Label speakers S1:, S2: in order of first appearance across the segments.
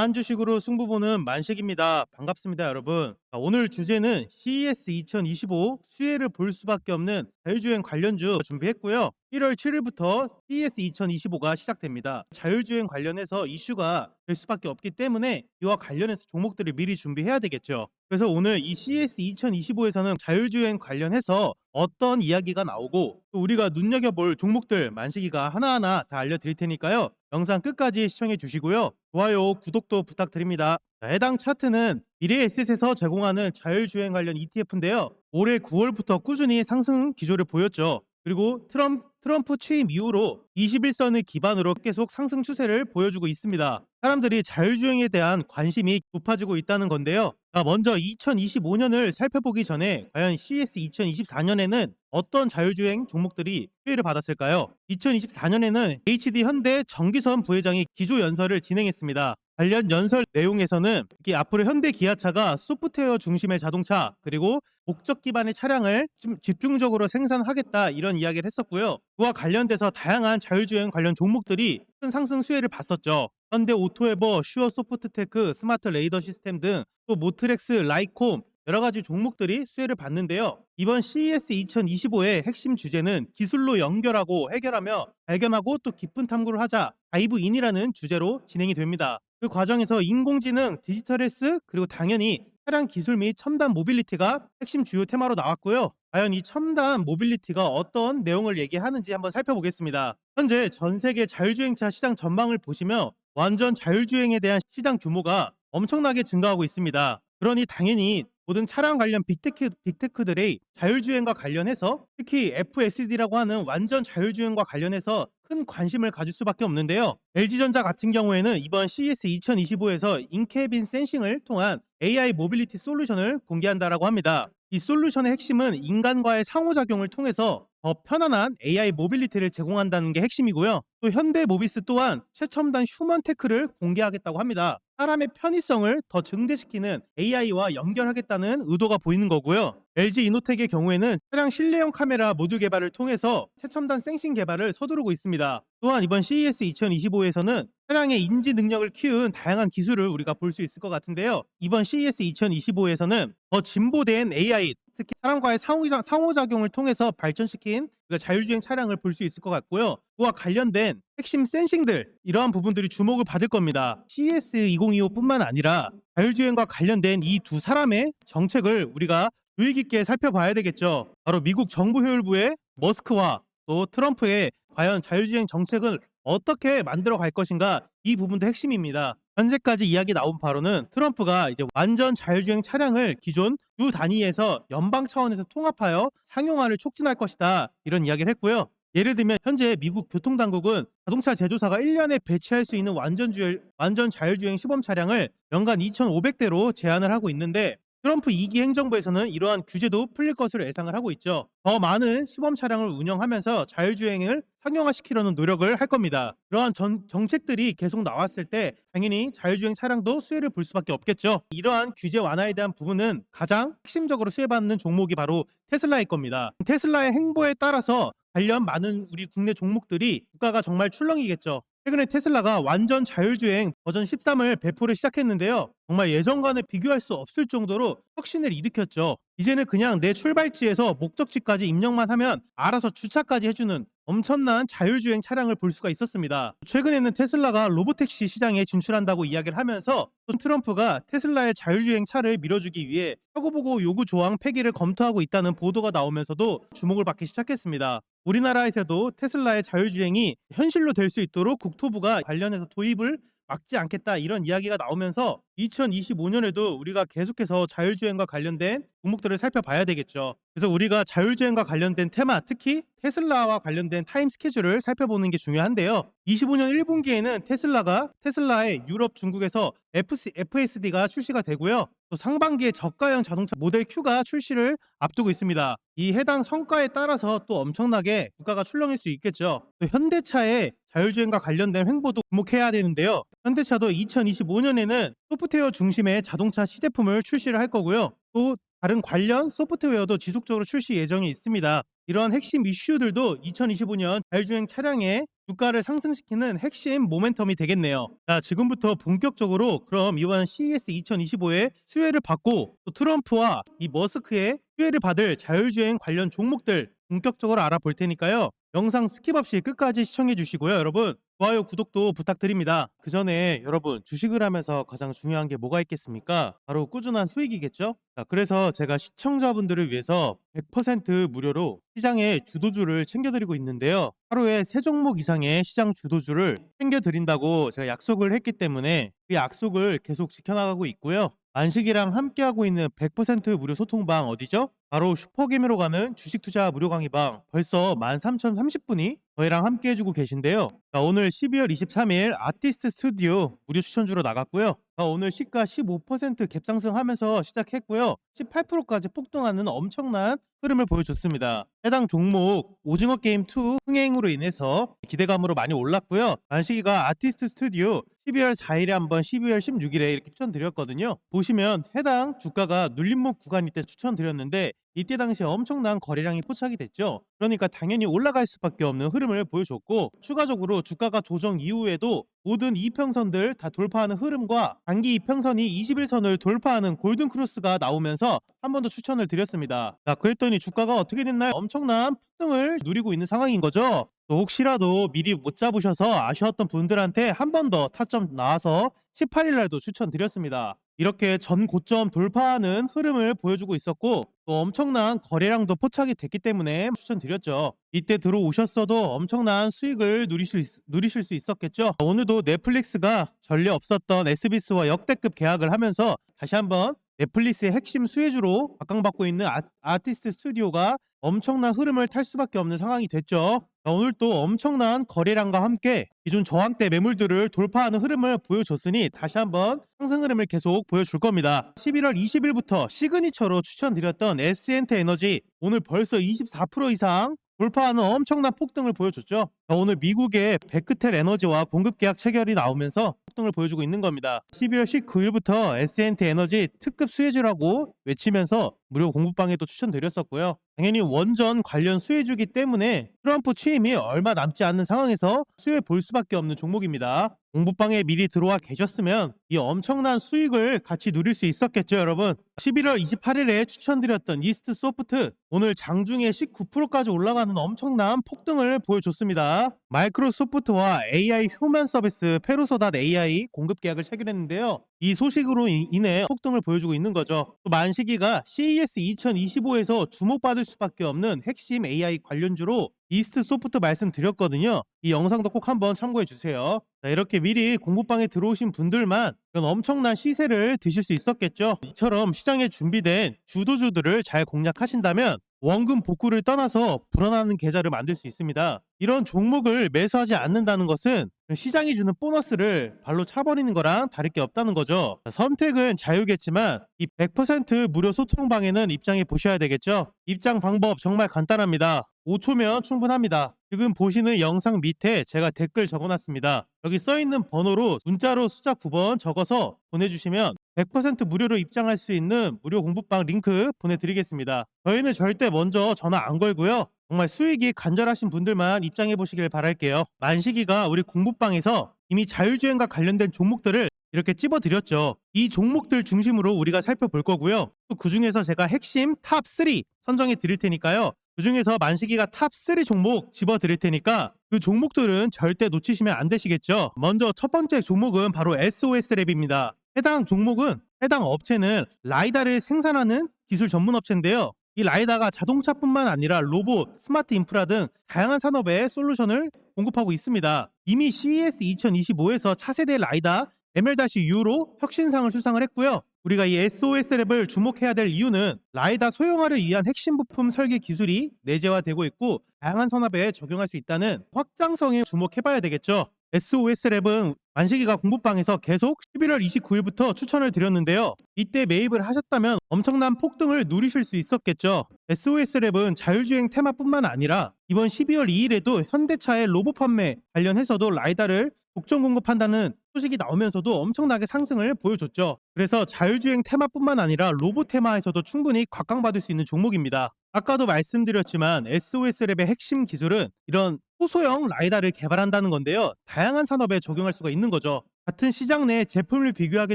S1: 강한 주식으로 승부 보는 만식입니다. 반갑습니다, 여러분. 자, 오늘 주제는 CES 2025 수혜를 볼 수밖에 없는 자율주행 관련주 준비했고요. 1월 7일부터 CES 2025가 시작됩니다. 자율주행 관련해서 이슈가 될 수밖에 없기 때문에 이와 관련해서 종목들을 미리 준비해야 되겠죠. 그래서 오늘 이 CES 2025에서는 자율주행 관련해서 어떤 이야기가 나오고 또 우리가 눈여겨볼 종목들 만식이가 하나하나 다 알려드릴 테니까요. 영상 끝까지 시청해 주시고요. 좋아요, 구독도 부탁드립니다. 자, 해당 차트는 미래에셋에서 제공하는 자율주행 관련 ETF인데요. 올해 9월부터 꾸준히 상승 기조를 보였죠. 그리고 트럼, 트럼프 취임 이후로 21선을 기반으로 계속 상승 추세를 보여주고 있습니다. 사람들이 자율주행에 대한 관심이 높아지고 있다는 건데요. 자, 먼저 2025년을 살펴보기 전에 과연 CS 2024년에는 어떤 자율주행 종목들이 수혜를 받았을까요? 2024년에는 HD 현대 정기선 부회장이 기조 연설을 진행했습니다. 관련 연설 내용에서는 특히 앞으로 현대 기아차가 소프트웨어 중심의 자동차 그리고 목적 기반의 차량을 좀 집중적으로 생산하겠다 이런 이야기를 했었고요. 그와 관련돼서 다양한 자율주행 관련 종목들이 큰 상승 수혜를 봤었죠. 현대 오토에버, 슈어 소프트테크, 스마트 레이더 시스템 등 또 모트렉스, 라이콤 여러 가지 종목들이 수혜를 받는데요. 이번 CES 2025의 핵심 주제는 기술로 연결하고 해결하며 발견하고 또 깊은 탐구를 하자 다이브인이라는 주제로 진행이 됩니다. 그 과정에서 인공지능, 디지털 헬스 그리고 당연히 차량 기술 및 첨단 모빌리티가 핵심 주요 테마로 나왔고요. 과연 이 첨단 모빌리티가 어떤 내용을 얘기하는지 한번 살펴보겠습니다. 현재 전 세계 자율주행차 시장 전망을 보시면 완전 자율주행에 대한 시장 규모가 엄청나게 증가하고 있습니다. 그러니 당연히 모든 차량 관련 빅테크, 빅테크들의 자율주행과 관련해서 특히 FSD라고 하는 완전 자율주행과 관련해서 큰 관심을 가질 수밖에 없는데요. LG전자 같은 경우에는 이번 CES 2025에서 인케빈 센싱을 통한 AI 모빌리티 솔루션을 공개한다라고 합니다. 이 솔루션의 핵심은 인간과의 상호작용을 통해서 더 편안한 AI 모빌리티를 제공한다는 게 핵심이고요. 또 현대 모비스 또한 최첨단 휴먼 테크를 공개하겠다고 합니다. 사람의 편의성을 더 증대시키는 AI와 연결하겠다는 의도가 보이는 거고요. LG 이노텍의 경우에는 차량 실내용 카메라 모듈 개발을 통해서 최첨단 생싱 개발을 서두르고 있습니다. 또한 이번 CES 2025에서는 차량의 인지 능력을 키운 다양한 기술을 우리가 볼 수 있을 것 같은데요. 이번 CES 2025에서는 더 진보된 AI, 특히 사람과의 상호작- 상호작용을 통해서 발전시킨 그 자율주행 차량을 볼 수 있을 것 같고요. 그와 관련된 핵심 센싱들 이러한 부분들이 주목을 받을 겁니다. CES 2025뿐만 아니라 자율주행과 관련된 이 두 사람의 정책을 우리가 주의 깊게 살펴봐야 되겠죠. 바로 미국 정부 효율부의 머스크와 또 트럼프의 과연 자율주행 정책을 어떻게 만들어 갈 것인가 이 부분도 핵심입니다. 현재까지 이야기 나온 바로는 트럼프가 이제 완전 자율주행 차량을 기존 주 단위에서 연방 차원에서 통합하여 상용화를 촉진할 것이다 이런 이야기를 했고요. 예를 들면 현재 미국 교통당국은 자동차 제조사가 1년에 배치할 수 있는 완전 주행, 완전 자율주행 시범 차량을 연간 2,500대로 제한을 하고 있는데 트럼프 2기 행정부에서는 이러한 규제도 풀릴 것으로 예상을 하고 있죠. 더 많은 시범 차량을 운영하면서 자율주행을 상용화시키려는 노력을 할 겁니다. 그러한 전- 정책들이 계속 나왔을 때 당연히 자율주행 차량도 수혜를 볼 수밖에 없겠죠. 이러한 규제 완화에 대한 부분은 가장 핵심적으로 수혜받는 종목이 바로 테슬라일 겁니다. 테슬라의 행보에 따라서 관련 많은 우리 국내 종목들이 주가가 정말 출렁이겠죠. 최근에 테슬라가 완전 자율주행 버전 13을 배포를 시작했는데요. 정말 예전과는 비교할 수 없을 정도로 혁신을 일으켰죠. 이제는 그냥 내 출발지에서 목적지까지 입력만 하면 알아서 주차까지 해주는 엄청난 자율주행 차량을 볼 수가 있었습니다. 최근에는 테슬라가 로보택시 시장에 진출한다고 이야기를 하면서 또 트럼프가 테슬라의 자율주행 차를 밀어주기 위해 사고보고 요구 조항 폐기를 검토하고 있다는 보도가 나오면서도 주목을 받기 시작했습니다. 우리나라에서도 테슬라의 자율주행이 현실로 될 수 있도록 국토부가 관련해서 도입을 막지 않겠다 이런 이야기가 나오면서 2025년에도 우리가 계속해서 자율주행과 관련된 종목들을 살펴봐야 되겠죠. 그래서 우리가 자율주행과 관련된 테마, 특히 테슬라와 관련된 타임 스케줄을 살펴보는 게 중요한데요. 25년 1분기에는 테슬라가 테슬라의 유럽, 중국에서 FC, FSD가 출시가 되고요. 또 상반기에 저가형 자동차 모델 Q가 출시를 앞두고 있습니다. 이 해당 성과에 따라서 또 엄청나게 주가가 출렁일 수 있겠죠. 또 현대차의 자율주행과 관련된 횡보도 주목해야 되는데요. 현대차도 2025년에는 소프트웨어 중심의 자동차 시제품을 출시를 할 거고요. 또 다른 관련 소프트웨어도 지속적으로 출시 예정이 있습니다. 이러한 핵심 이슈들도 2025년 자율주행 차량의 주가를 상승시키는 핵심 모멘텀이 되겠네요. 자, 지금부터 본격적으로 그럼 이번 CES 2025의 수혜를 받고 또 트럼프와 이 머스크의 수혜를 받을 자율주행 관련 종목들 본격적으로 알아볼 테니까요. 영상 스킵 없이 끝까지 시청해 주시고요, 여러분. 좋아요, 구독도 부탁드립니다. 그 전에 여러분 주식을 하면서 가장 중요한 게 뭐가 있겠습니까? 바로 꾸준한 수익이겠죠? 자, 그래서 제가 시청자분들을 위해서 100% 무료로 시장의 주도주를 챙겨드리고 있는데요. 하루에 세 종목 이상의 시장 주도주를 챙겨드린다고 제가 약속을 했기 때문에 그 약속을 계속 지켜나가고 있고요. 만식이랑 함께하고 있는 100% 무료 소통방 어디죠? 바로 슈퍼게임으로 가는 주식 투자 무료 강의방 벌써 13,030분이 저희랑 함께 해주고 계신데요. 자, 오늘 12월 23일 아티스트 스튜디오 무료 추천주로 나갔고요. 자, 오늘 시가 15% 갭상승하면서 시작했고요. 18%까지 폭등하는 엄청난 흐름을 보여줬습니다. 해당 종목 오징어 게임 2 흥행으로 인해서 기대감으로 많이 올랐고요. 만식이가 아티스트 스튜디오 12월 4일에 한번 12월 16일에 이렇게 추천드렸거든요. 보시면 해당 주가가 눌림목 구간일 때 추천드렸는데 이때 당시에 엄청난 거래량이 포착이 됐죠. 그러니까 당연히 올라갈 수밖에 없는 흐름을 보여줬고 추가적으로 주가가 조정 이후에도 모든 이평선들 다 돌파하는 흐름과 단기 이평선이 21선을 돌파하는 골든 크로스가 나오면서 한 번 더 추천을 드렸습니다. 자, 그랬더니 주가가 어떻게 됐나요? 엄청난 폭등을 누리고 있는 상황인 거죠. 또 혹시라도 미리 못 잡으셔서 아쉬웠던 분들한테 한 번 더 타점 나와서 18일 날도 추천드렸습니다. 이렇게 전 고점 돌파하는 흐름을 보여주고 있었고 또 엄청난 거래량도 포착이 됐기 때문에 추천드렸죠. 이때 들어오셨어도 엄청난 수익을 누리실, 수- 누리실 수 있었겠죠. 오늘도 넷플릭스가 전례 없었던 SBS와 역대급 계약을 하면서 다시 한번 넷플릭스의 핵심 수혜주로 각광받고 있는 아, 아티스트 스튜디오가 엄청난 흐름을 탈 수밖에 없는 상황이 됐죠. 자, 오늘 또 엄청난 거래량과 함께 기존 저항대 매물들을 돌파하는 흐름을 보여줬으니 다시 한번 상승 흐름을 계속 보여줄 겁니다. 11월 20일부터 시그니처로 추천드렸던 SNT 에너지 오늘 벌써 24% 이상 돌파하는 엄청난 폭등을 보여줬죠. 자, 오늘 미국의 베크텔 에너지와 공급 계약 체결이 나오면서 폭등을 보여주고 있는 겁니다. 12월 19일부터 SNT 에너지 특급 수혜주라고 외치면서 무료 공부방에도 추천드렸었고요. 당연히 원전 관련 수혜주기 때문에 트럼프 취임이 얼마 남지 않는 상황에서 수혜 볼 수밖에 없는 종목입니다. 공부방에 미리 들어와 계셨으면 이 엄청난 수익을 같이 누릴 수 있었겠죠, 여러분. 11월 28일에 추천드렸던 이스트 소프트 오늘 장중에 19%까지 올라가는 엄청난 폭등을 보여줬습니다. 마이크로소프트와 AI 휴먼 서비스 페로소닷 AI 공급 계약을 체결했는데요. 이 소식으로 인- 인해 폭등을 보여주고 있는 거죠. 또 만시기가 CES 2025에서 주목받을 수밖에 없는 핵심 AI 관련주로 이스트 소프트 말씀드렸거든요. 이 영상도 꼭 한번 참고해 주세요. 자, 이렇게 미리 공부방에 들어오신 분들만 이런 엄청난 시세를 드실 수 있었겠죠. 이처럼 시장에 준비된 주도주들을 잘 공략하신다면 원금 복구를 떠나서 불어나는 계좌를 만들 수 있습니다. 이런 종목을 매수하지 않는다는 것은 시장이 주는 보너스를 발로 차버리는 거랑 다를 게 없다는 거죠. 자, 선택은 자유겠지만 이 100% 무료 소통방에는 입장해 보셔야 되겠죠. 입장 방법 정말 간단합니다. 5초면 충분합니다. 지금 보시는 영상 밑에 제가 댓글 적어놨습니다. 여기 써있는 번호로 문자로 숫자 9번 적어서 보내주시면 100% 무료로 입장할 수 있는 무료 공부방 링크 보내드리겠습니다. 저희는 절대 먼저 전화 안 걸고요. 정말 수익이 간절하신 분들만 입장해 보시길 바랄게요. 만식이가 우리 공부방에서 이미 자율주행과 관련된 종목들을 이렇게 찝어드렸죠. 이 종목들 중심으로 우리가 살펴볼 거고요. 또 그중에서 제가 핵심 탑 3 선정해 드릴 테니까요. 그 중에서 만식이가 탑 3 종목 집어 드릴 테니까 그 종목들은 절대 놓치시면 안 되시겠죠. 먼저 첫 번째 종목은 바로 SOS 랩입니다. 해당 종목은 해당 업체는 라이다를 생산하는 기술 전문 업체인데요. 이 라이다가 자동차뿐만 아니라 로봇, 스마트 인프라 등 다양한 산업에 솔루션을 공급하고 있습니다. 이미 CES 2025에서 차세대 라이다 ML-U로 혁신상을 수상을 했고요. 우리가 이 SOS 랩을 주목해야 될 이유는 라이다 소형화를 위한 핵심 부품 설계 기술이 내재화되고 있고 다양한 산업에 적용할 수 있다는 확장성에 주목해봐야 되겠죠. SOS 랩은 만식이가 공부방에서 계속 11월 29일부터 추천을 드렸는데요. 이때 매입을 하셨다면 엄청난 폭등을 누리실 수 있었겠죠. SOS 랩은 자율주행 테마뿐만 아니라 이번 12월 2일에도 현대차의 로봇 판매 관련해서도 라이다를 독점 공급한다는 소식이 나오면서도 엄청나게 상승을 보여줬죠. 그래서 자율주행 테마뿐만 아니라 로봇 테마에서도 충분히 각광받을 수 있는 종목입니다. 아까도 말씀드렸지만 SOS 랩의 핵심 기술은 이런 소소형 라이다를 개발한다는 건데요. 다양한 산업에 적용할 수가 있는 거죠. 같은 시장 내 제품을 비교하게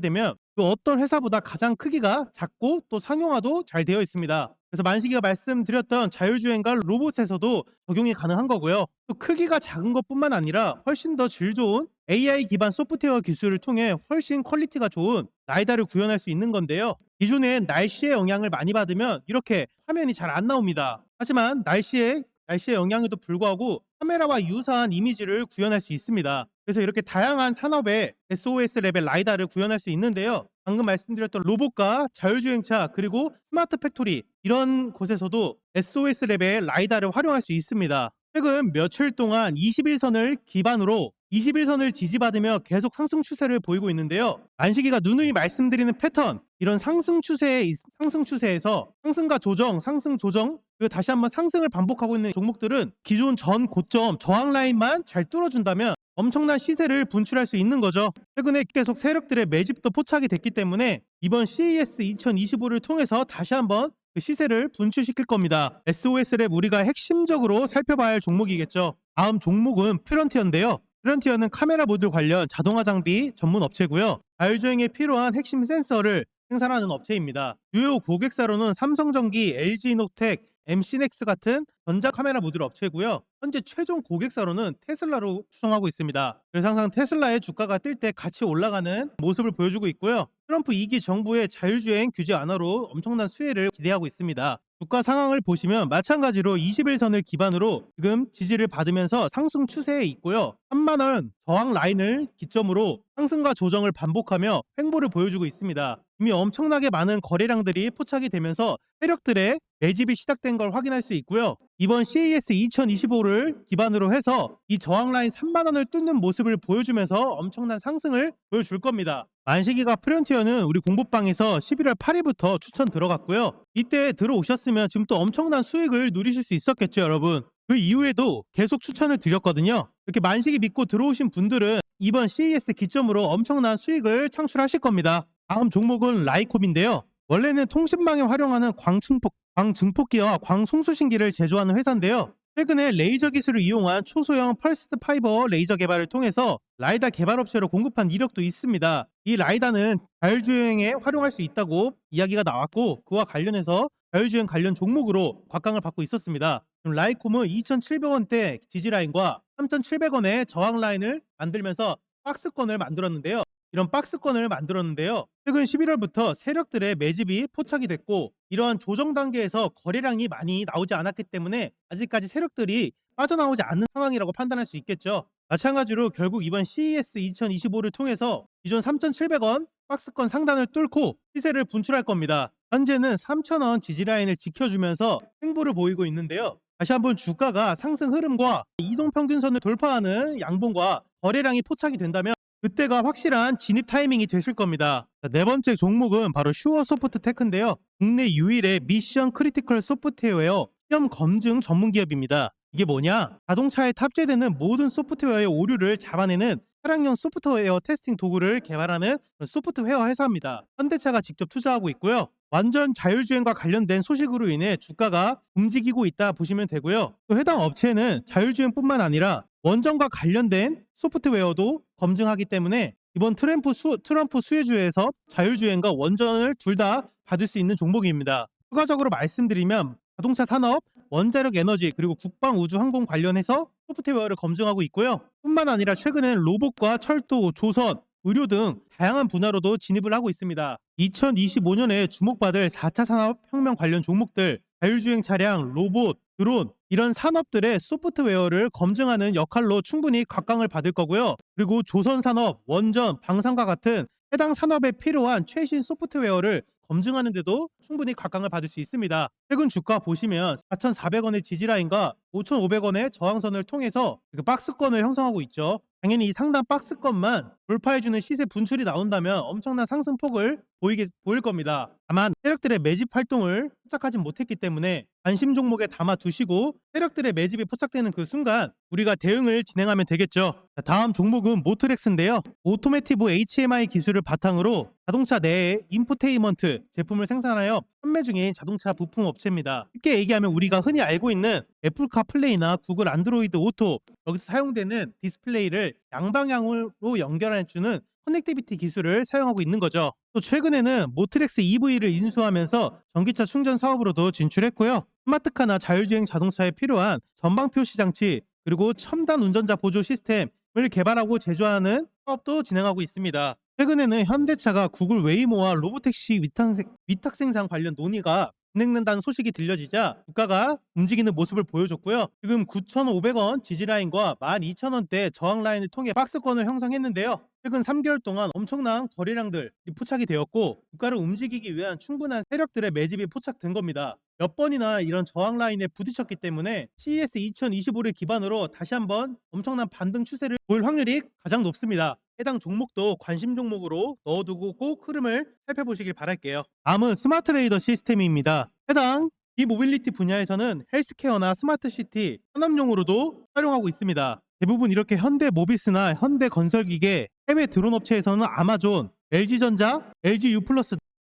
S1: 되면 그 어떤 회사보다 가장 크기가 작고 또 상용화도 잘 되어 있습니다. 그래서 만식이가 말씀드렸던 자율주행과 로봇에서도 적용이 가능한 거고요. 또 크기가 작은 것뿐만 아니라 훨씬 더 질 좋은 AI 기반 소프트웨어 기술을 통해 훨씬 퀄리티가 좋은 라이다를 구현할 수 있는 건데요. 기존엔 날씨의 영향을 많이 받으면 이렇게 화면이 잘 안 나옵니다. 하지만 날씨의 날씨의 영향에도 불구하고 카메라와 유사한 이미지를 구현할 수 있습니다. 그래서 이렇게 다양한 산업에 SOS 레벨 라이다를 구현할 수 있는데요. 방금 말씀드렸던 로봇과 자율주행차 그리고 스마트 팩토리 이런 곳에서도 SOS 레벨 라이다를 활용할 수 있습니다. 최근 며칠 동안 21선을 기반으로 21선을 지지받으며 계속 상승 추세를 보이고 있는데요. 안식이가 누누이 말씀드리는 패턴, 이런 상승 추세의 이- 상승 추세에서 상승과 조정, 상승 조정, 그리고 다시 한번 상승을 반복하고 있는 종목들은 기존 전 고점 저항 라인만 잘 뚫어준다면 엄청난 시세를 분출할 수 있는 거죠. 최근에 계속 세력들의 매집도 포착이 됐기 때문에 이번 CES 2025를 통해서 다시 한번 그 시세를 분출시킬 겁니다. SOS랩 우리가 핵심적으로 살펴봐야 할 종목이겠죠. 다음 종목은 프런티어인데요. 프런티어는 카메라 모듈 관련 자동화 장비 전문 업체고요. 자율주행에 필요한 핵심 센서를 생산하는 업체입니다. 주요 고객사로는 삼성전기, LG노텍, MC넥스 같은 전자 카메라 모듈 업체고요. 현재 최종 고객사로는 테슬라로 추정하고 있습니다. 그래서 항상 테슬라의 주가가 뜰 때 같이 올라가는 모습을 보여주고 있고요. 트럼프 2기 정부의 자율주행 규제 완화로 엄청난 수혜를 기대하고 있습니다. 주가 상황을 보시면 마찬가지로 21선을 기반으로 지금 지지를 받으면서 상승 추세에 있고요. 3만 원 저항 라인을 기점으로 상승과 조정을 반복하며 횡보를 보여주고 있습니다. 이미 엄청나게 많은 거래량들이 포착이 되면서 세력들의 매집이 시작된 걸 확인할 수 있고요. 이번 CES 2025를 기반으로 해서 이 저항 라인 3만 원을 뚫는 모습을 보여주면서 엄청난 상승을 보여줄 겁니다. 만식이가 프런티어는 우리 공부방에서 11월 8일부터 추천 들어갔고요. 이때 들어오셨으면 지금 또 엄청난 수익을 누리실 수 있었겠죠, 여러분. 그 이후에도 계속 추천을 드렸거든요. 이렇게 만식이 믿고 들어오신 분들은 이번 CES 기점으로 엄청난 수익을 창출하실 겁니다. 다음 종목은 라이콤인데요. 원래는 통신망에 활용하는 광증폭, 광증폭기와 광송수신기를 제조하는 회사인데요. 최근에 레이저 기술을 이용한 초소형 펄스드 파이버 레이저 개발을 통해서 라이다 개발 업체로 공급한 이력도 있습니다. 이 라이다는 자율주행에 활용할 수 있다고 이야기가 나왔고 그와 관련해서 자율주행 관련 종목으로 곽강을 받고 있었습니다. 라이콤은 2,700원대 지지 라인과 3,700원의 저항 라인을 만들면서 박스권을 만들었는데요. 이런 박스권을 만들었는데요. 최근 11월부터 세력들의 매집이 포착이 됐고 이러한 조정 단계에서 거래량이 많이 나오지 않았기 때문에 아직까지 세력들이 빠져나오지 않는 상황이라고 판단할 수 있겠죠. 마찬가지로 결국 이번 CES 2025를 통해서 기존 3,700원 박스권 상단을 뚫고 시세를 분출할 겁니다. 현재는 3,000원 지지라인을 지켜주면서 행보를 보이고 있는데요. 다시 한번 주가가 상승 흐름과 이동평균선을 돌파하는 양봉과 거래량이 포착이 된다면 그때가 확실한 진입 타이밍이 되실 겁니다. 자, 네 번째 종목은 바로 슈어 소프트 테크인데요. 국내 유일의 미션 크리티컬 소프트웨어 시험 검증 전문 기업입니다. 이게 뭐냐? 자동차에 탑재되는 모든 소프트웨어의 오류를 잡아내는 차량용 소프트웨어 테스팅 도구를 개발하는 소프트웨어 회사입니다. 현대차가 직접 투자하고 있고요. 완전 자율주행과 관련된 소식으로 인해 주가가 움직이고 있다 보시면 되고요. 또 해당 업체는 자율주행뿐만 아니라 원전과 관련된 소프트웨어도 검증하기 때문에 이번 트럼프, 수, 트럼프 수혜주에서 자율주행과 원전을 둘 다 받을 수 있는 종목입니다. 추가적으로 말씀드리면 자동차 산업, 원자력 에너지 그리고 국방 우주 항공 관련해서 소프트웨어를 검증하고 있고요. 뿐만 아니라 최근엔 로봇과 철도, 조선, 의료 등 다양한 분야로도 진입을 하고 있습니다. 2025년에 주목받을 4차 산업혁명 관련 종목들, 자율주행 차량, 로봇, 드론 이런 산업들의 소프트웨어를 검증하는 역할로 충분히 각광을 받을 거고요. 그리고 조선 산업, 원전, 방산과 같은 해당 산업에 필요한 최신 소프트웨어를 검증하는 데도 충분히 각광을 받을 수 있습니다. 최근 주가 보시면 4,400원의 지지라인과 5,500원의 저항선을 통해서 그 박스권을 형성하고 있죠. 당연히 이 상단 박스권만 돌파해주는 시세 분출이 나온다면 엄청난 상승폭을 보이게 보일 겁니다. 다만 세력들의 매집 활동을 포착하지 못했기 때문에 관심 종목에 담아 두시고 세력들의 매집이 포착되는 그 순간 우리가 대응을 진행하면 되겠죠. 자, 다음 종목은 모트렉스인데요. 오토매티브 HMI 기술을 바탕으로 자동차 내에 인포테인먼트 제품을 생산하여 판매 중인 자동차 부품 업체입니다. 쉽게 얘기하면 우리가 흔히 알고 있는 애플 카플레이나 구글 안드로이드 오토 여기서 사용되는 디스플레이를 양방향으로 연결해주는 커넥티비티 기술을 사용하고 있는 거죠. 또 최근에는 모트렉스 EV를 인수하면서 전기차 충전 사업으로도 진출했고요. 스마트카나 자율주행 자동차에 필요한 전방 표시 장치 그리고 첨단 운전자 보조 시스템을 개발하고 제조하는 사업도 진행하고 있습니다. 최근에는 현대차가 구글 웨이모와 로보택시 위탁, 위탁 생산 관련 논의가 진행된다는 소식이 들려지자 국가가 움직이는 모습을 보여줬고요. 지금 9,500원 지지라인과 12,000원대 저항 라인을 통해 박스권을 형성했는데요. 최근 3개월 동안 엄청난 거래량들이 포착이 되었고 국가를 움직이기 위한 충분한 세력들의 매집이 포착된 겁니다. 몇 번이나 이런 저항 라인에 부딪혔기 때문에 CES 2025를 기반으로 다시 한번 엄청난 반등 추세를 보일 확률이 가장 높습니다. 해당 종목도 관심 종목으로 넣어두고 꼭 흐름을 살펴보시길 바랄게요. 다음은 스마트 레이더 시스템입니다. 해당 이 모빌리티 분야에서는 헬스케어나 스마트 시티, 산업용으로도 활용하고 있습니다. 대부분 이렇게 현대 모비스나 현대 건설기계, 해외 드론 업체에서는 아마존, LG전자, LG U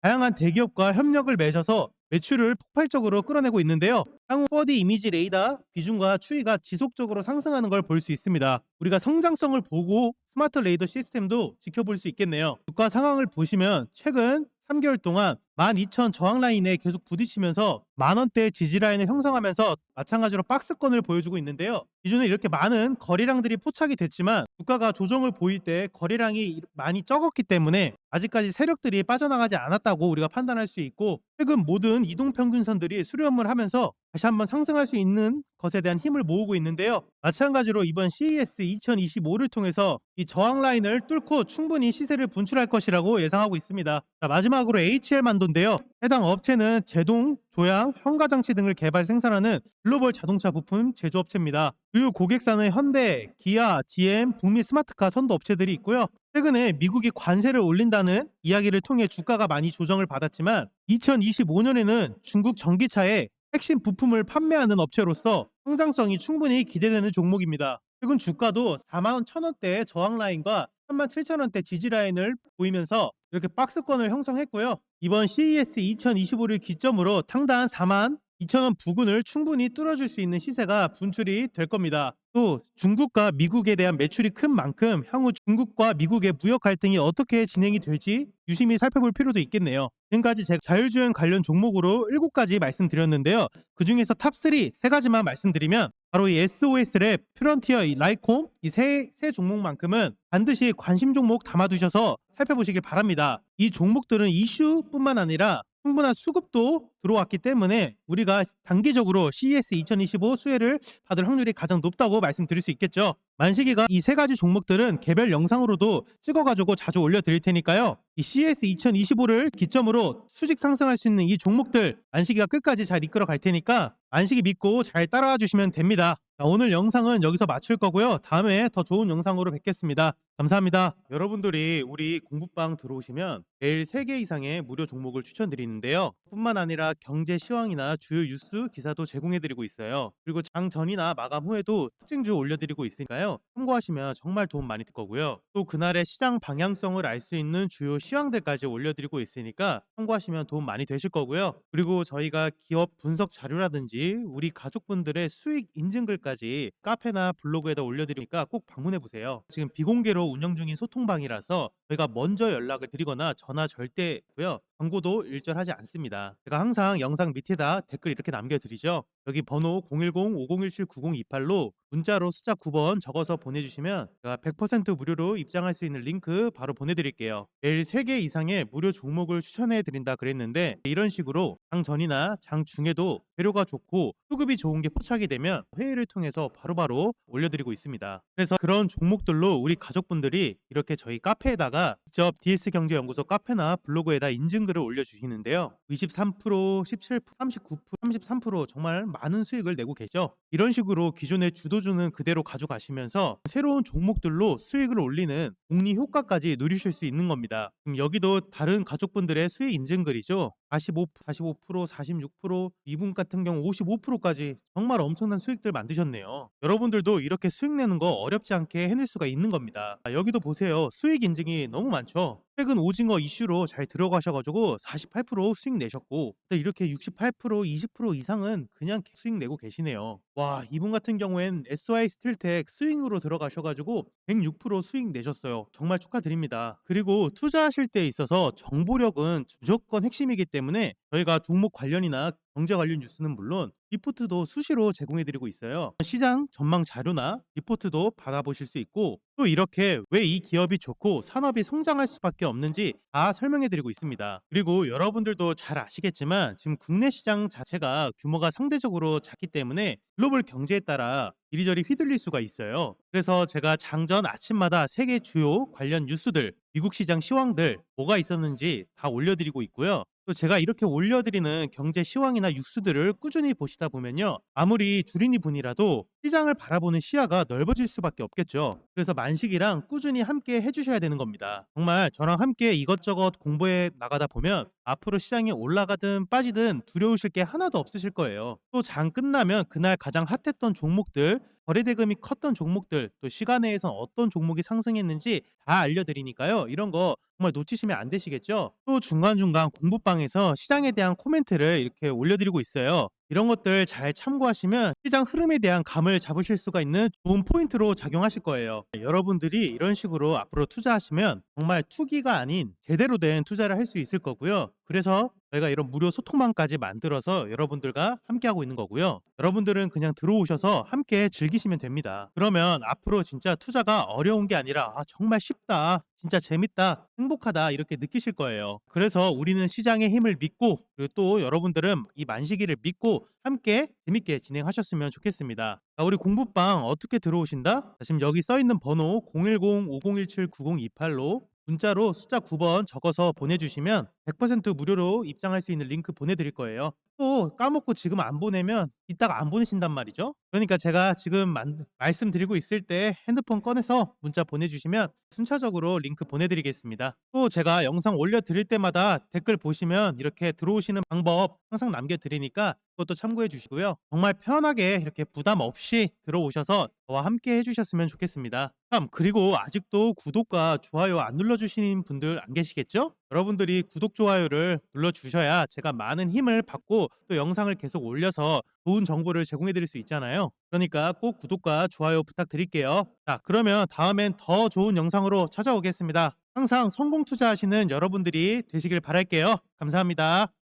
S1: 다양한 대기업과 협력을 맺어서 매출을 폭발적으로 끌어내고 있는데요. 향후 4D 이미지 레이더 비중과 추이가 지속적으로 상승하는 걸 볼 수 있습니다. 우리가 성장성을 보고 스마트 레이더 시스템도 지켜볼 수 있겠네요. 주가 상황을 보시면 최근 3개월 동안 12,000 저항 라인에 계속 부딪히면서 만 원대 지지 라인을 형성하면서 마찬가지로 박스권을 보여주고 있는데요. 기존에 이렇게 많은 거래량들이 포착이 됐지만 주가가 조정을 보일 때 거래량이 많이 적었기 때문에 아직까지 세력들이 빠져나가지 않았다고 우리가 판단할 수 있고 최근 모든 이동평균선들이 수렴을 하면서 다시 한번 상승할 수 있는 것에 대한 힘을 모으고 있는데요. 마찬가지로 이번 CES 2025를 통해서 이 저항 라인을 뚫고 충분히 시세를 분출할 것이라고 예상하고 있습니다. 자, 마지막으로 HL 만도 인데요. 해당 업체는 제동, 조향, 현가장치 등을 개발 생산하는 글로벌 자동차 부품 제조업체입니다. 주요 고객사는 현대, 기아, GM, 북미 스마트카 선도 업체들이 있고요. 최근에 미국이 관세를 올린다는 이야기를 통해 주가가 많이 조정을 받았지만 2025년에는 중국 전기차에 핵심 부품을 판매하는 업체로서 성장성이 충분히 기대되는 종목입니다. 최근 주가도 4만 1천원대 저항 라인과 3만 7천원대 지지 라인을 보이면서 이렇게 박스권을 형성했고요. 이번 CES 2025를 기점으로 상단 4만 2천원 부근을 충분히 뚫어줄 수 있는 시세가 분출이 될 겁니다. 또 중국과 미국에 대한 매출이 큰 만큼 향후 중국과 미국의 무역 갈등이 어떻게 진행이 될지 유심히 살펴볼 필요도 있겠네요. 지금까지 제가 자율주행 관련 종목으로 7가지 말씀드렸는데요. 그 중에서 탑3 3가지만 말씀드리면 바로 이 SOS랩, 퓨런티어, 이 라이콤 이세 세 종목만큼은 반드시 관심 종목 담아두셔서 살펴보시길 바랍니다. 이 종목들은 이슈뿐만 아니라 충분한 수급도 들어왔기 때문에 우리가 단기적으로 CES 2025 수혜를 받을 확률이 가장 높다고 말씀드릴 수 있겠죠. 만식이가 이 세 가지 종목들은 개별 영상으로도 찍어가지고 자주 올려드릴 테니까요. 이 CES 2025를 기점으로 수직 상승할 수 있는 이 종목들 만식이가 끝까지 잘 이끌어 갈 테니까 만식이 믿고 잘 따라와 주시면 됩니다. 자, 오늘 영상은 여기서 마칠 거고요. 다음에 더 좋은 영상으로 뵙겠습니다. 감사합니다. 여러분들이 우리 공부방 들어오시면 매일 3개 이상의 무료 종목을 추천드리는데요. 뿐만 아니라 경제 시황이나 주요 뉴스 기사도 제공해드리고 있어요. 그리고 장 전이나 마감 후에도 특징주 올려드리고 있으니까요. 참고하시면 정말 도움 많이 될 거고요. 또 그날의 시장 방향성을 알 수 있는 주요 시황들까지 올려드리고 있으니까 참고하시면 도움 많이 되실 거고요. 그리고 저희가 기업 분석 자료라든지 우리 가족분들의 수익 인증글까지 카페나 블로그에다 올려드리니까 꼭 방문해 보세요. 지금 비공개로 운영 중인 소통방이라서 저희가 먼저 연락을 드리거나 전화 절대 고요. 광고도 일절하지 않습니다. 제가 항상 영상 밑에다 댓글 이렇게 남겨드리죠. 여기 번호 010-5017-9028로 문자로 숫자 9번 적어서 보내주시면 제가 100% 무료로 입장할 수 있는 링크 바로 보내드릴게요. 매일 3개 이상의 무료 종목을 추천해드린다 그랬는데 이런 식으로 장 전이나 장 중에도 재료가 좋고 수급이 좋은 게 포착이 되면 회의를 통해서 바로바로 올려드리고 있습니다. 그래서 그런 종목들로 우리 가족분들이 이렇게 저희 카페에다가 직접 DS경제연구소 카페나 블로그에다 인증글 을 올려주시는데요. 23%, 17%, 39%, 33% 정말 많은 수익을 내고 계죠. 이런 식으로 기존의 주도주는 그대로 가져가시면서 새로운 종목들로 수익을 올리는 복리 효과까지 누리실 수 있는 겁니다. 여기도 다른 가족분들의 수익 인증글이죠. 45, 45%, 46%, 이분 같은 경우 55%까지 정말 엄청난 수익들 만드셨네요. 여러분들도 이렇게 수익 내는 거 어렵지 않게 해낼 수가 있는 겁니다. 아, 여기도 보세요. 수익 인증이 너무 많죠. 최근 오징어 이슈로 잘 들어가셔가지고 48% 수익 내셨고 또 이렇게 68% 20% 이상은 그냥 수익 내고 계시네요. 와 이분 같은 경우엔 SY 스틸텍 스윙으로 들어가셔가지고 106% 수익 내셨어요. 정말 축하드립니다. 그리고 투자하실 때 있어서 정보력은 무조건 핵심이기 때문에 저희가 종목 관련이나 경제 관련 뉴스는 물론 리포트도 수시로 제공해드리고 있어요. 시장 전망 자료나 리포트도 받아보실 수 있고 또 이렇게 왜 이 기업이 좋고 산업이 성장할 수밖에 없는지 다 설명해드리고 있습니다. 그리고 여러분들도 잘 아시겠지만 지금 국내 시장 자체가 규모가 상대적으로 작기 때문에 글로벌 경제에 따라 이리저리 휘둘릴 수가 있어요. 그래서 제가 장전 아침마다 세계 주요 관련 뉴스들, 미국 시장 시황들 뭐가 있었는지 다 올려드리고 있고요. 또 제가 이렇게 올려드리는 경제 시황이나 뉴스들을 꾸준히 보시다 보면요. 아무리 주린이 분이라도 시장을 바라보는 시야가 넓어질 수밖에 없겠죠. 그래서 만식이랑 꾸준히 함께 해주셔야 되는 겁니다. 정말 저랑 함께 이것저것 공부해 나가다 보면 앞으로 시장이 올라가든 빠지든 두려우실 게 하나도 없으실 거예요. 또 장 끝나면 그날 가장 핫했던 종목들 거래 대금이 컸던 종목들 또 시간 내에서 어떤 종목이 상승했는지 다 알려드리니까요. 이런 거 정말 놓치시면 안 되시겠죠? 또 중간중간 공부방에서 시장에 대한 코멘트를 이렇게 올려드리고 있어요. 이런 것들 잘 참고하시면 시장 흐름에 대한 감을 잡으실 수가 있는 좋은 포인트로 작용하실 거예요. 여러분들이 이런 식으로 앞으로 투자하시면 정말 투기가 아닌 제대로 된 투자를 할 수 있을 거고요. 그래서 저희가 이런 무료 소통방까지 만들어서 여러분들과 함께하고 있는 거고요. 여러분들은 그냥 들어오셔서 함께 즐기시면 됩니다. 그러면 앞으로 진짜 투자가 어려운 게 아니라 아, 정말 쉽다. 진짜 재밌다, 행복하다 이렇게 느끼실 거예요. 그래서 우리는 시장의 힘을 믿고 그리고 또 여러분들은 이 만시기를 믿고 함께 재밌게 진행하셨으면 좋겠습니다. 자, 우리 공부방 어떻게 들어오신다? 자, 지금 여기 써 있는 번호 010-5017-9028로 문자로 숫자 9번 적어서 보내주시면 100% 무료로 입장할 수 있는 링크 보내드릴 거예요. 또 까먹고 지금 안 보내면 이따가 안 보내신단 말이죠. 그러니까 제가 지금 만- 말씀드리고 있을 때 핸드폰 꺼내서 문자 보내주시면 순차적으로 링크 보내드리겠습니다. 또 제가 영상 올려드릴 때마다 댓글 보시면 이렇게 들어오시는 방법 항상 남겨드리니까 그것도 참고해 주시고요. 정말 편하게 이렇게 부담 없이 들어오셔서 저와 함께 해주셨으면 좋겠습니다. 참 그리고 아직도 구독과 좋아요 안 눌러주시는 분들 안 계시겠죠? 여러분들이 좋아요를 눌러 주셔야 제가 많은 힘을 받고 또 영상을 계속 올려서 좋은 정보를 제공해 드릴 수 있잖아요. 그러니까 꼭 구독과 좋아요 부탁드릴게요. 자, 그러면 다음엔 더 좋은 영상으로 찾아오겠습니다. 항상 성공 투자하시는 여러분들이 되시길 바랄게요. 감사합니다.